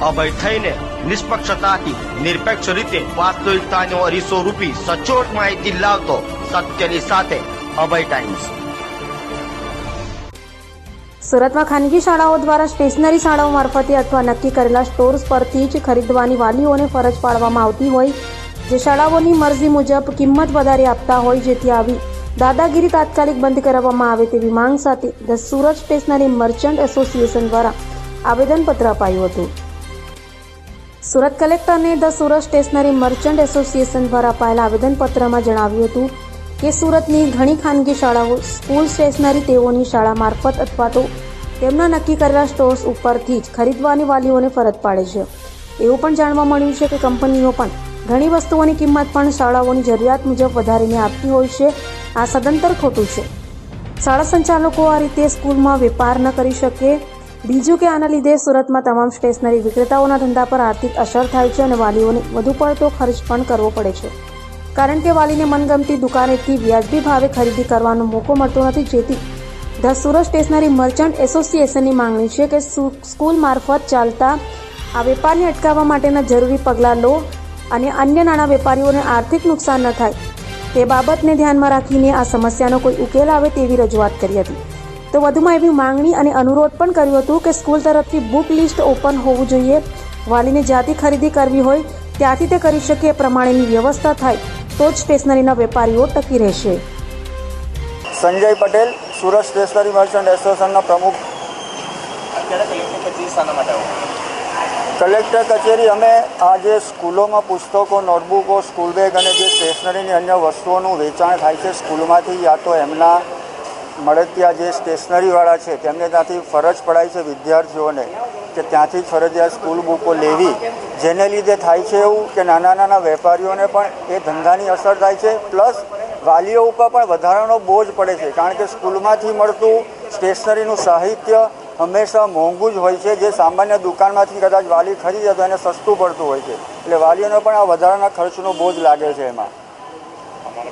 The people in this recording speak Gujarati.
અભય થઈને નિષ્પક્ષતાથી, નિરપેક્ષ રીતે વાસ્તવિકતાનો અરીસો રૂપી સચોટ માહિતી લાવતો સત્યની સાથે અભય ટાઈમ્સ સુરતમાં ખાનગી શાળાઓ દ્વારા સ્ટેશનરી શાળાઓ મારફતે અથવા નક્કી કરેલા સ્ટોર્સ પરથી જ ખરીદવાની વાલીઓને ફરજ પાડવામાં આવતી હોય, જે શાળાઓની મરજી મુજબ કિંમત વધારે આપતા હોય જેથી આવી દાદાગીરી તાત્કાલિક બંધ કરાવવામાં આવે તેવી માંગ સાથે the Surat stationery merchant association દ્વારા આવેદનપત્ર અપાયું હતું. સુરત કલેક્ટરને the Surat stationery merchant association દ્વારા અપાયેલા આવેદનપત્રમાં જણાવ્યું હતું કે સુરતની ઘણી ખાનગી શાળાઓ, સ્કૂલ સ્ટેશનરી તેઓની શાળા મારફત અથવા તો તેમના નક્કી કરેલા સ્ટોર્સ ઉપરથી જ ખરીદવાની વાલીઓને ફરજ પાડે છે. એવું પણ જાણવા મળ્યું છે કે કંપનીઓ પણ ઘણી વસ્તુઓની કિંમત પણ શાળાઓની જરૂરિયાત મુજબ વધારીને આપતી હોય છે. આ સદંતર ખોટું છે. શાળા સંચાલકો આ રીતે સ્કૂલમાં વેપાર ન કરી શકે બીજું કે આના લીધે સુરતમાં તમામ સ્ટેશનરી વિક્રેતાઓના ધંધા પર આર્થિક અસર થાય છે અને વાલીઓને વધુ પડતો ખર્ચ પણ કરવો પડે છે. કારણ કે વાલીને મનગમતી દુકાનેથી વ્યાજબી ભાવે ખરીદી કરવાનો મોકો મળતો નથી, જેથી ધ સુરત સ્ટેશનરી મર્ચન્ટ એસોસિએશનની માંગણી છે કે સ્કૂલ મારફત ચાલતા આ વેપારને અટકાવવા માટેના જરૂરી પગલાં લો અને અન્ય નાના વેપારીઓને આર્થિક નુકસાન ન થાય. તે બાબતને ધ્યાનમાં રાખીને આ સમસ્યાનો કોઈ ઉકેલ આવે તેવી રજૂઆત કરી હતી. તો વધુમાં એવી માંગણી અને અનુરોધ પણ કર્યું હતું કે સ્કૂલ તરફથી બુક લિસ્ટ ઓપન હોવું જોઈએ. વાલીને જ્યાંથી ખરીદી કરવી હોય, ત્યાંથી તે કરી શકે એ પ્રમાણેની વ્યવસ્થા થાય, તો જ સ્ટેશનરીના વેપારીઓ ટકી રહેશે. સંજય પટેલ, સુરત સ્ટેશનરી મર્ચન્ટ એસોસિએશનના પ્રમુખ. કલેક્ટર કચેરી, અમે આ જે સ્કૂલોમાં પુસ્તકો, નોટબુકો, સ્કૂલ બેગ અને જે સ્ટેશનરીની અન્ય વસ્તુઓનું વેચાણ થાય છે સ્કૂલમાંથી, યા તો એમના મળતિયા જે સ્ટેશનરીવાળા છે, તેમને ત્યાંથી ફરજ પડાય છે વિદ્યાર્થીઓને કે ત્યાંથી જ ફરજિયાત સ્કૂલ બુકો લેવી. જેને લીધે થાય છે એવું કે નાના નાના વેપારીઓને પણ એ ધંધાની અસર થાય છે, પ્લસ વાલીઓ ઉપર પણ વધારાનો બોજ પડે છે, કારણ કે સ્કૂલમાંથી મળતું સ્ટેશનરીનું સાહિત્ય હંમેશા મોંઘું જ હોય છે. જે સામાન્ય દુકાનમાંથી કદાચ વાલી ખરીદે તો એને સસ્તું પડતું હોય છે. એટલે વાલીઓને પણ આ વધારાના ખર્ચનો બોજ લાગે છે એમાં.